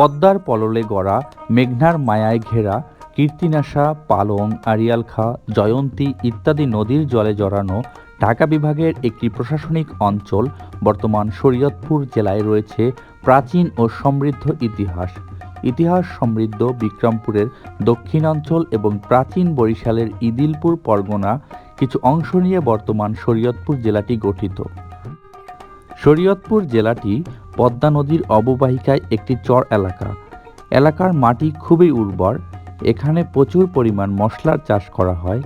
পদ্মার পললে গড়া, মেঘনার মায়ায় ঘেরা, কীর্তিনাশা, পালং, আড়িয়ালখা, জয়ন্তী ইত্যাদি নদীর জলে জড়ানো ঢাকা বিভাগের একটি প্রশাসনিক অঞ্চল, বর্তমান শরীয়তপুর জেলায় রয়েছে প্রাচীন ও সমৃদ্ধ ইতিহাস। ইতিহাস সমৃদ্ধ বিক্রমপুরের দক্ষিণাঞ্চল এবং প্রাচীন বরিশালের ইদিলপুর পরগনা কিছু অংশ নিয়ে বর্তমান শরীয়তপুর জেলাটি গঠিত। শরীয়তপুর জেলাটি পদ্মা নদীর অববাহিকায় একটি চর এলাকা। এলাকার মাটি খুবই উর্বর। এখানে প্রচুর পরিমাণ মশলার চাষ করা হয়।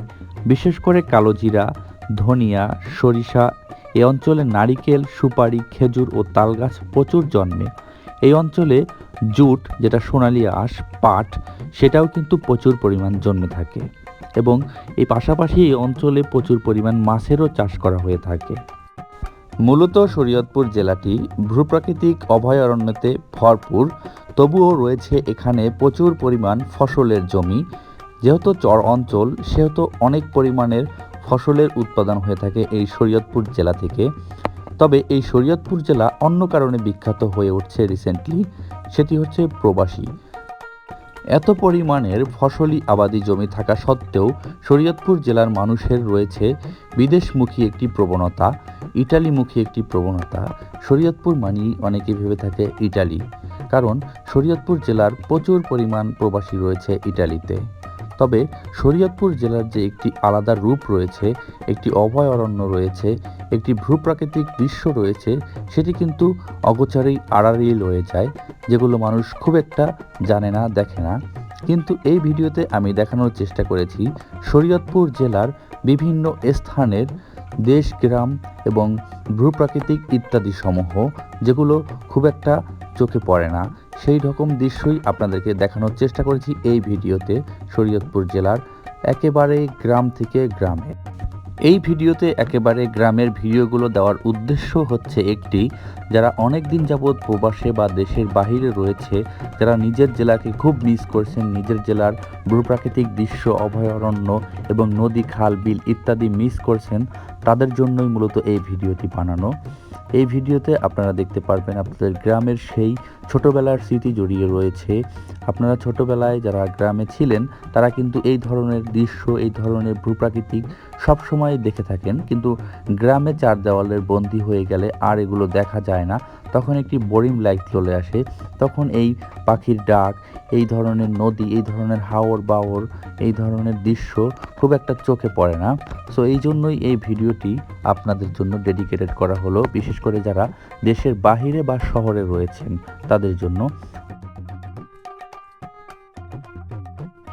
বিশেষ করে কালোজিরা, ধনিয়া, সরিষা, এ অঞ্চলে নারিকেল, সুপারি, খেজুর ও তালগাছ প্রচুর জন্মে। এই অঞ্চলে জুট, যেটা সোনালি আঁশ, পাট, সেটাও কিন্তু প্রচুর পরিমাণ জন্মে থাকে। এবং এই পাশাপাশি এই অঞ্চলে প্রচুর পরিমাণ মাছেরও চাষ করা হয়ে থাকে। মূলত শরীয়তপুর জেলাটি ভূপ্রাকৃতিক অভয়ারণ্যতে ভরপুর, তবুও রয়েছে এখানে প্রচুর পরিমাণ ফসলের জমি। যেহেতু চর অঞ্চল, সেহেতু অনেক পরিমাণের ফসলের উৎপাদন হয়ে থাকে এই শরীয়তপুর জেলা থেকে। তবে এই শরীয়তপুর জেলা অন্য কারণে বিখ্যাত হয়ে উঠছে রিসেন্টলি সেটি হচ্ছে প্রবাসী। এত পরিমাণের ফসলি আবাদি জমি থাকা সত্ত্বেও শরীয়তপুর জেলার মানুষের রয়েছে বিদেশমুখী একটি প্রবণতা, ইটালিমুখী একটি প্রবণতা। শরীয়তপুর মানেই অনেকে ভেবে থাকে ইটালি, কারণ শরীয়তপুর জেলার প্রচুর পরিমাণ প্রবাসী রয়েছে ইটালিতে। তবে শরীয়তপুর জেলার যে একটি আলাদা রূপ রয়েছে, একটি অভয়ারণ্য রয়েছে, একটি ভূপ্রাকৃতিক দৃশ্য রয়েছে, সেটি কিন্তু অগোচারেই আড়াআড়ি রয়ে যায়, যেগুলো মানুষ খুব একটা জানে না, দেখে না। কিন্তু এই ভিডিওতে আমি দেখানোর চেষ্টা করেছি শরীয়তপুর জেলার বিভিন্ন স্থানের দেশ, গ্রাম এবং ভূপ্রাকৃতিক ইত্যাদি সমূহ যেগুলো খুব একটা চোখে পড়ে না। সেই রকম দৃশ্যই আপনাদেরকে দেখানোর চেষ্টা করেছি এই ভিডিওতে শরীয়তপুর জেলার একেবারে গ্রাম থেকে গ্রামে। এই ভিডিওতে একেবারে গ্রামের ভিডিওগুলো দেওয়ার উদ্দেশ্য হচ্ছে একটি, যারা অনেক দিন যাবৎ প্রবাসে বা দেশের বাহিরে রয়েছে, যারা নিজের জেলাকে খুব মিস করছেন, নিজের জেলার ভূপ্রাকৃতিক দৃশ্য, অভয়ারণ্য এবং নদী, খাল, বিল ইত্যাদি মিস করছেন, তাদের জন্যই মূলত এই ভিডিওটি বানানো। এই ভিডিওতে আপনারা দেখতে পারবেন আপনাদের গ্রামের সেই ছোটবেলার স্মৃতি জড়িয়ে রয়েছে। আপনারা ছোটবেলায় যারা গ্রামে ছিলেন, তারা কিন্তু এই ধরনের দৃশ্য, এই ধরনের ভূপ্রাকৃতিক সব সময় দেখে থাকেন। কিন্তু গ্রামে চার দেওয়ালের বন্দি হয়ে গেলে আর এগুলো দেখা যায় না। তখন একটি বোরিং লাইট চলে আসে। তখন এই পাখির ডাক, এই ধরনের নদী, এই ধরনের হাওর বাওর, এই ধরনের দৃশ্য খুব একটা চোখে পড়ে না। সো এই জন্যই এই ভিডিওটি আপনাদের জন্য ডেডিকেটেড করা হলো। বিশেষ করে যারা দেশের বাহিরে বা শহরে রয়েছেন, তাদের জন্য